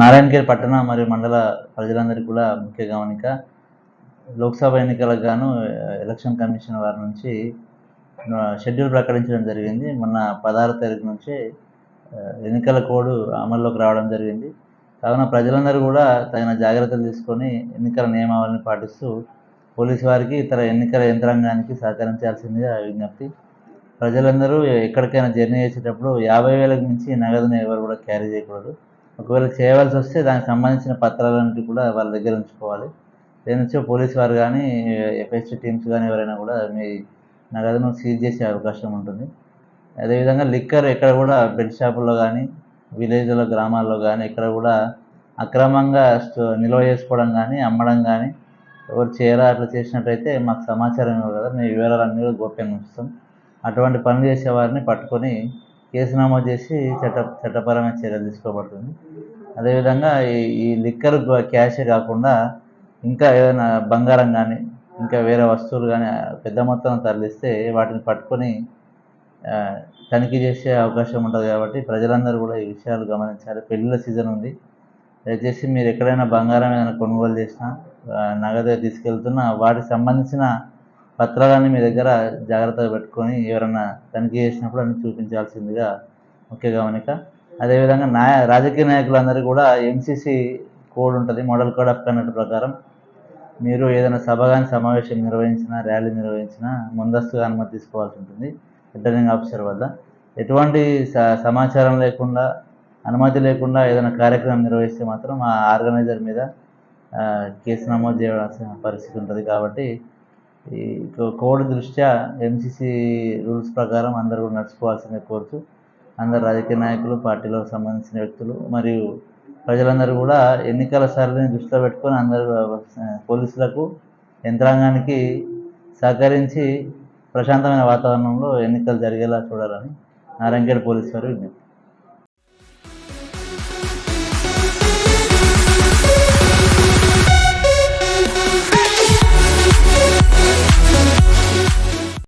నారాయణఖేడ్ పట్టణ మరియు మండల ప్రజలందరికీ కూడా ముఖ్య గమనిక లోక్సభ ఎన్నికలకు గాను ఎలక్షన్ కమిషన్ వారి నుంచి షెడ్యూల్ ప్రకటించడం జరిగింది. మొన్న పదహారు తారీఖు నుంచి ఎన్నికల కోడ్ అమల్లోకి రావడం జరిగింది. కావున ప్రజలందరూ కూడా తగిన జాగ్రత్తలు తీసుకొని ఎన్నికల నియమావళిని పాటిస్తూ పోలీసు వారికి ఇతర ఎన్నికల యంత్రాంగానికి సహకరించాల్సిందిగా విజ్ఞప్తి. ప్రజలందరూ ఎక్కడికైనా జర్నీ చేసేటప్పుడు యాభై వేలకు మించి నగదుని ఎవరు కూడా క్యారీ చేయకూడదు. ఒకవేళ చేయవలసి వస్తే దానికి సంబంధించిన పత్రాలన్నిటి కూడా వాళ్ళ దగ్గర ఉంచుకోవాలి. లేనిచో పోలీస్ వారు కానీ ఎఫ్ఎస్టీ టీమ్స్ కానీ ఎవరైనా కూడా మీ నగదును సీజ్ చేసే అవకాశం ఉంటుంది. అదేవిధంగా లిక్కర్ ఎక్కడ కూడా బెడ్ షాపుల్లో కానీ విలేజ్లో గ్రామాల్లో కానీ ఎక్కడ కూడా అక్రమంగా నిల్వ చేసుకోవడం కానీ అమ్మడం కానీ ఎవరు చేయరా అట్లా చేసినట్టయితే మాకు సమాచారం ఇవ్వాలి కదా. మేము వివరాలన్నీ కూడా గోప్యంగా ఉంచుతాం. అటువంటి పనులు చేసే వారిని పట్టుకొని కేసు నమోదు చేసి చట్ట చట్టపరమైన చర్యలు తీసుకోబడుతుంది. అదేవిధంగా ఈ ఈ లిక్కర్ క్యాషే కాకుండా ఇంకా ఏదైనా బంగారం కానీ ఇంకా వేరే వస్తువులు కానీ పెద్ద మొత్తంలో తరలిస్తే వాటిని పట్టుకొని తనిఖీ చేసే అవకాశం ఉంటుంది కాబట్టి ప్రజలందరూ కూడా ఈ విషయాలు గమనించాలి. పెళ్ళిళ్ళ సీజన్ ఉంది. దయచేసి మీరు ఎక్కడైనా బంగారం ఏదైనా కొనుగోలు చేసినా నగదు తీసుకెళ్తున్నా వాటికి సంబంధించిన పత్రాలన్నీ మీ దగ్గర జాగ్రత్తగా పెట్టుకొని ఎవరైనా తనిఖీ చేసినప్పుడు అన్ని చూపించాల్సిందిగా ముఖ్య గమనిక. అదేవిధంగా నాయ రాజకీయ నాయకులందరూ కూడా ఎంసీసీ కోడ్ ఉంటుంది మోడల్ కోడ్ ఆఫ్ కండక్ట్ ప్రకారం. మీరు ఏదైనా సభ కానీ సమావేశం నిర్వహించినా ర్యాలీ నిర్వహించినా ముందస్తుగా అనుమతి తీసుకోవాల్సి ఉంటుంది రిటర్నింగ్ ఆఫీసర్ వద్ద. ఎటువంటి స- సమాచారం లేకుండా అనుమతి లేకుండా ఏదైనా కార్యక్రమం నిర్వహిస్తే మాత్రం ఆ ఆర్గనైజర్ మీద కేసు నమోదు చేయాల్సిన పరిస్థితి ఉంటుంది కాబట్టి ఈ కోవిడ్ కోడ్ దృష్ట్యా ఎంసీసీ రూల్స్ ప్రకారం అందరూ కూడా నడుచుకోవాల్సిందే కోరుతూ అందరు రాజకీయ నాయకులు పార్టీలకు సంబంధించిన వ్యక్తులు మరియు ప్రజలందరూ కూడా ఎన్నికల సరళిని దృష్టిలో పెట్టుకొని అందరూ పోలీసులకు యంత్రాంగానికి సహకరించి ప్రశాంతమైన వాతావరణంలో ఎన్నికలు జరిగేలా చూడాలని నారాయణగఢ్ పోలీసు వారు విజ్ఞప్తి